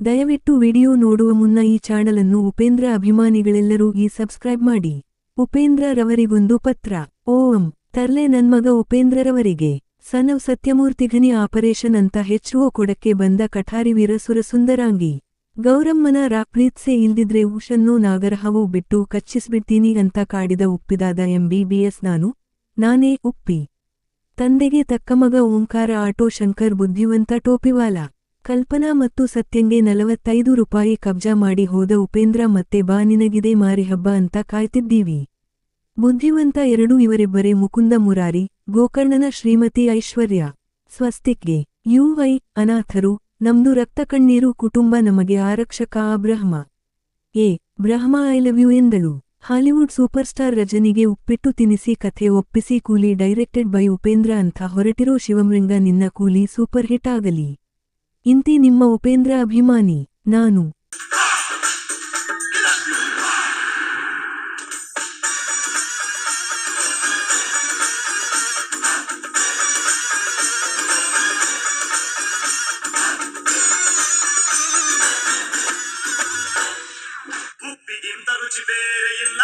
ದಯವಿಟ್ಟು ವಿಡಿಯೋ ನೋಡುವ ಮುನ್ನ ಈ ಚಾನಲನ್ನು ಉಪೇಂದ್ರ ಅಭಿಮಾನಿಗಳೆಲ್ಲರೂ ಈ ಸಬ್ಸ್ಕ್ರೈಬ್ ಮಾಡಿ. ಉಪೇಂದ್ರ ರವರಿಗೊಂದು ಪತ್ರ. ಓಂ. ತರ್ಲೆ ನನ್ಮಗ ಉಪೇಂದ್ರರವರಿಗೆ ಸನವ್ ಸತ್ಯಮೂರ್ತಿಘನಿ ಆಪರೇಷನ್ ಅಂತ ಹೆಚ್ಚುವ ಕೊಡಕ್ಕೆ ಬಂದ ಕಠಾರಿ ವೀರಸುರ ಸುಂದರಾಂಗಿ. ಗೌರಮ್ಮನ ರಾಪ್ರೀತ್ಸೆ ಇಲ್ದಿದ್ರೆ ಉಷನ್ನು ನಾಗರಹವು ಬಿಟ್ಟು ಕಚ್ಚಿಸ್ಬಿಡ್ತೀನಿ ಅಂತ ಕಾಡಿದ ಉಪ್ಪಿದಾದ ಎಂಬಿಬಿಎಸ್ ನಾನು. ನಾನೇ ಉಪ್ಪಿ. ತಂದೆಗೆ ತಕ್ಕಮಗ ಓಂಕಾರ ಆಟೋ ಶಂಕರ್ ಬುದ್ಧಿವಂತ ಟೋಪಿವಾಲ. ಕಲ್ಪನಾ ಮತ್ತು ಸತ್ಯಂಗೆ ನಲವತ್ತೈದು ರೂಪಾಯಿ ಕಬ್ಜಾ ಮಾಡಿ ಹೋದ ಉಪೇಂದ್ರ ಮತ್ತೆ ಬಾ ನಿನಗಿದೆ ಮಾರಿಹಬ್ಬ ಅಂತ ಕಾಯ್ತಿದ್ದೀವಿ. ಬುದ್ಧಿವಂತ ಎರಡೂ ಇವರಿಬ್ಬರೇ ಮುಕುಂದ ಮುರಾರಿ, ಗೋಕರ್ಣನ ಶ್ರೀಮತಿ ಐಶ್ವರ್ಯ, ಸ್ವಸ್ತಿಕ್ಗೆ ಯುವೈ ಅನಾಥರು, ನಮ್ದು ರಕ್ತ ಕಣ್ಣೀರು ಕುಟುಂಬ ನಮಗೆ ಆರಕ್ಷಕ ಆ ಬ್ರಹ್ಮ. ಎ ಬ್ರಹ್ಮ, ಐ ಲವ್ ಯು ಎಂದಳು. ಹಾಲಿವುಡ್ ಸೂಪರ್ ಸ್ಟಾರ್ ರಜನಿಗೆ ಉಪ್ಪಿಟ್ಟು ತಿನಿಸಿ ಕಥೆ ಒಪ್ಪಿಸಿ ಕೂಲಿ ಡೈರೆಕ್ಟೆಡ್ ಬೈ ಉಪೇಂದ್ರ ಅಂತ ಹೊರಟಿರೋ ಶಿವಮೃಂಗ ನಿನ್ನ ಕೂಲಿ ಸೂಪರ್ ಹಿಟ್ ಆಗಲಿ. ಇಂತಿ ನಿಮ್ಮ ಉಪೇಂದ್ರ ಅಭಿಮಾನಿ ನಾನು ಉಪ್ಪಿಗಿಂತ ರುಚಿ ಬೇರೆ ಇಲ್ಲ